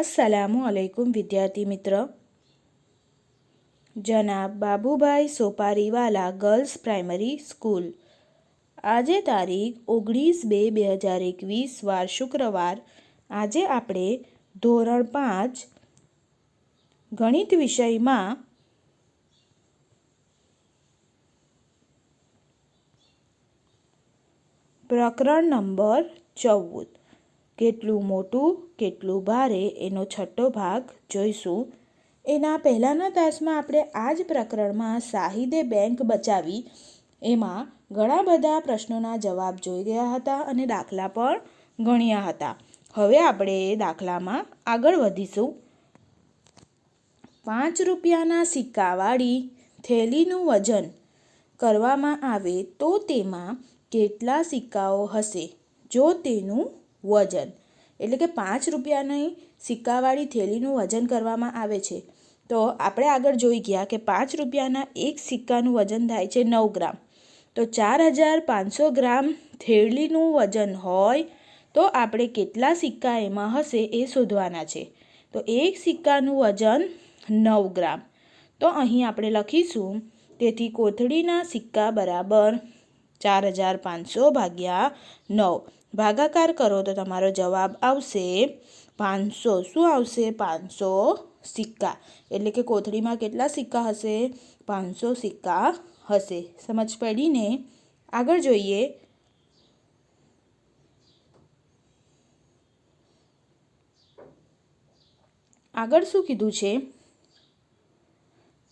અસલામુ અલૈકુમ વિદ્યાર્થી મિત્ર. જનાબ Babubhai Sopariwala girls primary school આજે તારીખ ઓગણીસ બે બે હજાર એકવીસ, વાર શુક્રવાર. આજે આપણે ધોરણ પાંચ ગણિત વિષયમાં પ્રકરણ નંબર ચૌદ. કેટલું મોટું, કેટલું ભારે એનો છઠ્ઠો ભાગ જોઈશું. એના પહેલાંના તાસમાં આપણે આ જ પ્રકરણમાં શાહિદે બેંક બચાવી. એમાં ઘણા બધા પ્રશ્નોના જવાબ જોઈ ગયા હતા અને દાખલા પણ ગણ્યા હતા. હવે આપણે એ દાખલામાં આગળ વધીશું. પાંચ રૂપિયાના સિક્કાવાળી થેલીનું વજન કરવામાં આવે તો તેમાં કેટલા સિક્કાઓ હશે? જો તેનું વજન. એટલે કે પાંચ રૂપિયાની સિક્કાવાળી થેલીનું વજન કરવામાં આવે છે. તો આપણે આગળ જોઈ ગયા કે પાંચ રૂપિયાના એક સિક્કાનું વજન થાય છે નવ ગ્રામ. તો ચાર હજાર પાંચસો ગ્રામ થેલીનું વજન હોય તો આપણે કેટલા સિક્કા એમાં હશે એ શોધવાના છે. તો એક સિક્કાનું વજન નવ ગ્રામ. તો અહીં આપણે લખીશું, તેથી કોથળીના સિક્કા બરાબર ચાર હજાર પાંચસો ભાગ્યા નવ. ભાગાકાર કરો તો તમારો જવાબ આવશે પાંચસો. શું આવશે? પાંચસો સિક્કા. એટલે કે કોથળીમાં કેટલા સિક્કા હશે? પાંચસો સિક્કા હશે. સમજ પડીને આગળ જોઈએ. આગળ શું કીધું છે?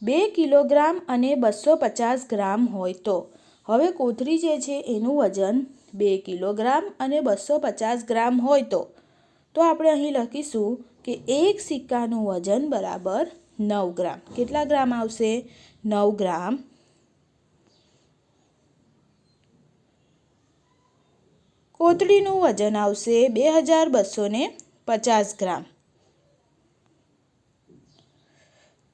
બે કિલોગ્રામ અને બસો પચાસ ગ્રામ હોય તો. હવે કોથળી જે છે એનું વજન બે કિલોગ્રામ અને બસો પચાસ ગ્રામ હોય તો. તો આપણે અહીં લખીશું કે એક સિક્કાનું વજન બરાબર નવ ગ્રામ. કેટલા ગ્રામ આવશે? નવ ગ્રામ. કોથળીનું વજન આવશે બે હજાર બસો ને પચાસ ગ્રામ.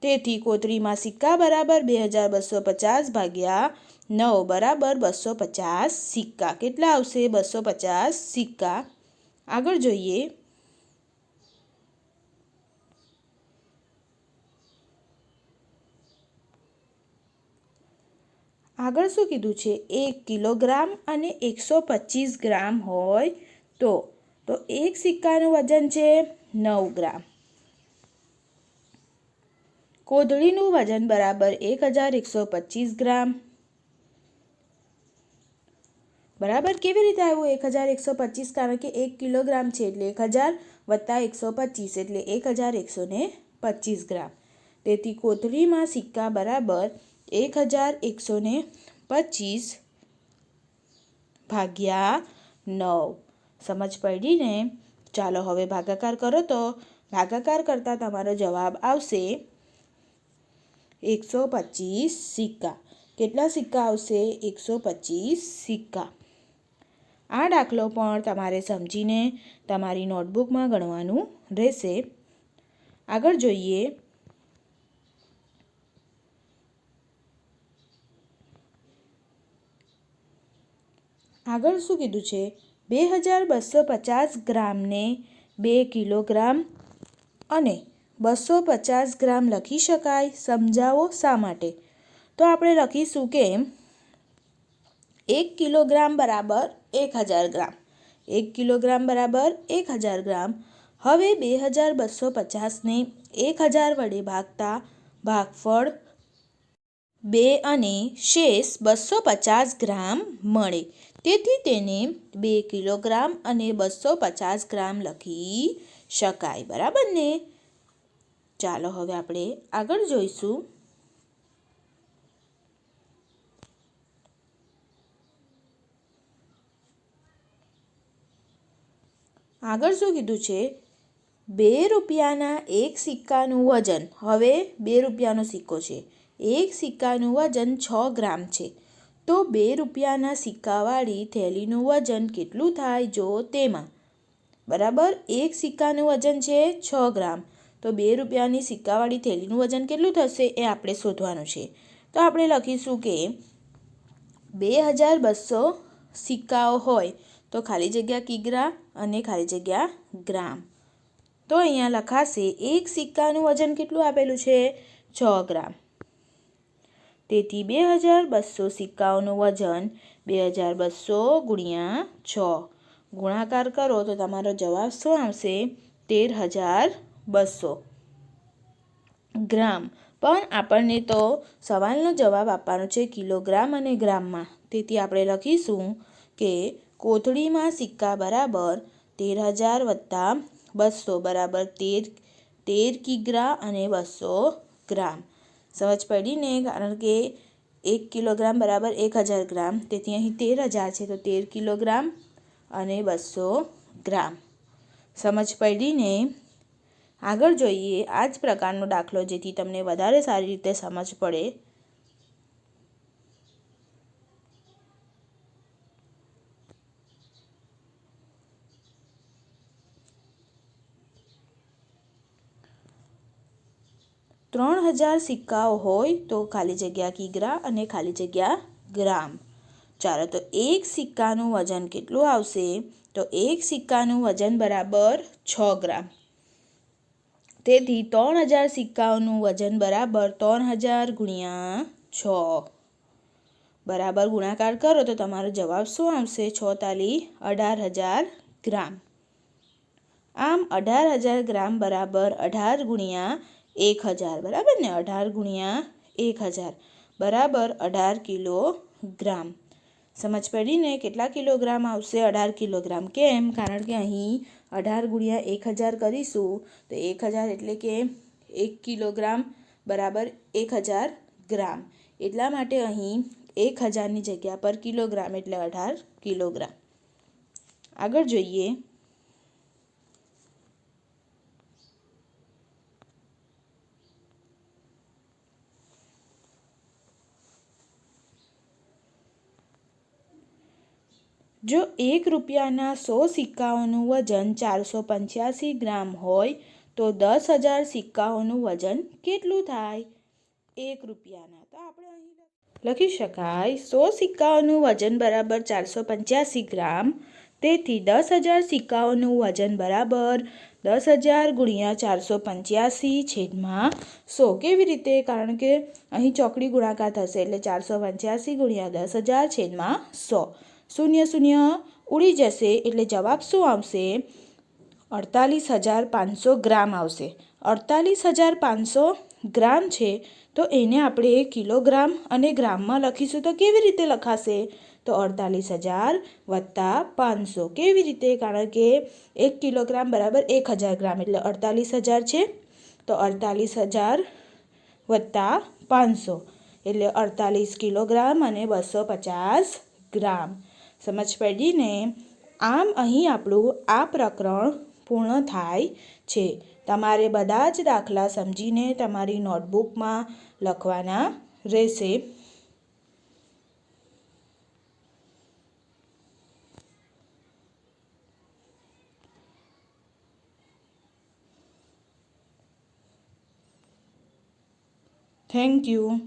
તેથી કોથળીમાં સિક્કા બરાબર બે હજાર બસો પચાસ ભાગ્યા નવ બરાબર બસો પચાસ સિક્કા. કેટલા આવશે? બસો પચાસ સિક્કા. આગળ જોઈએ. આગળ શું કીધું છે? એક કિલોગ્રામ અને એકસો પચીસ ગ્રામ હોય તો. તો એક સિક્કાનું વજન છે નવ ગ્રામ. કોથળીનું વજન બરાબર એક હજાર એકસો પચીસ ગ્રામ. બરાબર? કેવી રીતે આવ્યું એક હજાર એકસો પચીસ? કારણ કે એક કિલોગ્રામ છે એટલે એક હજાર વત્તા એકસો પચીસ એટલે એક હજાર એકસો ને પચીસ ગ્રામ. તેથી કોથળીમાં સિક્કા બરાબર એક હજાર એકસો ને પચીસ ભાગ્યા નવ. સમજ પડીને ચાલો હવે ભાગાકાર કરો તો ભાગાકાર કરતાં તમારો જવાબ આવશે એકસો પચીસ સિક્કા. કેટલા સિક્કા આવશે? એકસો પચીસ સિક્કા. આ દાખલો પણ તમારે સમજીને તમારી નોટબુકમાં ગણવાનું રહેશે. આગળ જોઈએ. આગળ શું કીધું છે? બે હજાર બસો પચાસ ગ્રામને બે કિલોગ્રામ અને બસો પચાસ ગ્રામ લખી શકાય. સમજાવો શા માટે? તો આપણે લખીશું કે એક કિલોગ્રામ બરાબર એક હજાર ગ્રામ. એક કિલોગ્રામ બરાબર એક હજાર ગ્રામ. હવે બે હજાર બસો પચાસને એક હજાર વડે ભાગતા ભાગફળ બે અને શેષ બસો પચાસ ગ્રામ મળે. તેથી તેને બે કિલોગ્રામ અને બસો પચાસ ગ્રામ લખી શકાય. બરાબર ને? ચાલો હવે આપણે આગળ જોઈશું. આગળ શું કીધું છે? બે રૂપિયાના એક સિક્કાનું વજન. હવે બે રૂપિયાનો સિક્કો છે. એક સિક્કાનું વજન છ ગ્રામ છે. તો બે રૂપિયાના સિક્કાવાળી થેલીનું વજન કેટલું થાય જો તેમાં? બરાબર, એક સિક્કાનું વજન છે છ ગ્રામ. તો બે રૂપિયાની સિક્કાવાળી થેલીનું વજન કેટલું થશે એ આપણે શોધવાનું છે. તો આપણે લખીશું કે બે હજાર બસો સિક્કાઓ હોય તો ખાલી જગ્યા કિગ્રા અને ખાલી જગ્યા ગ્રામ. તો અહીંયા લખાશે, એક સિક્કાનું વજન કેટલું આપેલું છે? છ ગ્રામ. તેથી બે હજાર બસો સિક્કાઓનું વજન બે હજાર બસો ગુણ્યા છ. ગુણાકાર કરો તો તમારો જવાબ શું આવશે? તેર હજાર બસો ગ્રામ. પણ આપણને તો સવાલનો જવાબ આપવાનો છે કિલોગ્રામ અને ગ્રામમાં. તેથી આપણે લખીશું કે કોથળીમાં સિક્કા બરાબર તેર હજાર વત્તા બસો બરાબર તેર તેર કિગ્રા અને બસો ગ્રામ. સમજ પડી ને? કારણ કે એક કિલોગ્રામ બરાબર એક હજાર ગ્રામ. તેથી અહીં તેર હજાર છે, તો તેર કિલોગ્રામ અને બસો ગ્રામ. સમજ પડીને આગળ જોઈએ, આ જ પ્રકારનો દાખલો જેથી તમને વધારે સારી રીતે સમજ પડે. ત્રણ હજાર સિક્કાઓ હોય તો ખાલી જગ્યા કિગ્રા અને ખાલી જગ્યા ગ્રામ. ચાલો તો એક સિક્કાનું વજન કેટલું આવશે? તો એક સિક્કાનું વજન બરાબર છ ગ્રામ. તેથી ત્રણ હજાર સિક્કાઓનું વજન બરાબર ત્રણ હજાર ગુણ્યા છ. બરાબર ગુણાકાર કરો તો તમારો જવાબ શું આવશે? છોતાલી તાલી અઢાર હજાર ગ્રામ. આમ અઢાર હજાર ગ્રામ બરાબર અઢાર ગુણ્યા એક હજાર, બરાબર ને? અઢાર ગુણ્યા એક હજાર, બરાબર અઢાર કિલોગ્રામ. સમજ પડી ને? કેટલા કિલોગ્રામ આવશે અઢાર કિલોગ્રામ? કેમ? કારણ કે અહીં અઢાર ગુણ્યા એક હજાર કરીશું, તો એક હજાર એટલે કે એક કિલોગ્રામ બરાબર એક હજાર ગ્રામ. એટલા માટે અહીં એક હજારની જગ્યા પર કિલોગ્રામ એટલે અઢાર કિલોગ્રામ. આગળ જોઈએ. જો એક રૂપિયાના સો સિક્કાઓનું વજન ચારસો પંચ્યાસી ગ્રામ હોય, તો દસ હજાર સિક્કાઓનું વજન કેટલું થાય? એક રૂપિયાના. તો આપણે અહીં લખી શકાય. સો સિક્કાઓનું વજન બરાબર ચારસો પંચ્યાસી ગ્રામ, તેથી દસ હજાર સિક્કાઓનું વજન બરાબર દસ હજાર ગુણ્યા ચારસો પંચ્યાસી છેદમાં સો. કેવી રીતે? કારણ કે અહીં ચોકડી ગુણાકાર થશે એટલે ચારસો પંચ્યાસી ગુણ્યા દસ હજાર છેદમાં સો. શૂન્ય શૂન્ય ઉડી જશે એટલે જવાબ શું આવશે? અડતાલીસ હજાર પાંચસો ગ્રામ આવશે. અડતાલીસ હજાર પાંચસો ગ્રામ છે, તો એને આપણે કિલોગ્રામ અને ગ્રામમાં લખીશું તો કેવી રીતે લખાશે? તો અડતાલીસ હજાર વત્તા પાંચસો. કેવી રીતે? કારણ કે એક કિલોગ્રામ બરાબર એક હજાર ગ્રામ એટલે અડતાલીસ હજાર છે. તો અડતાલીસ હજાર વત્તા પાંચસો એટલે અડતાલીસ કિલોગ્રામ અને બસો પચાસ ગ્રામ. સમજ પડીને આમ અહીં આપણું આ પ્રકરણ પૂર્ણ થાય છે. તમારે બધા જ દાખલા સમજીને તમારી નોટબુકમાં લખવાના રહેશે. Thank you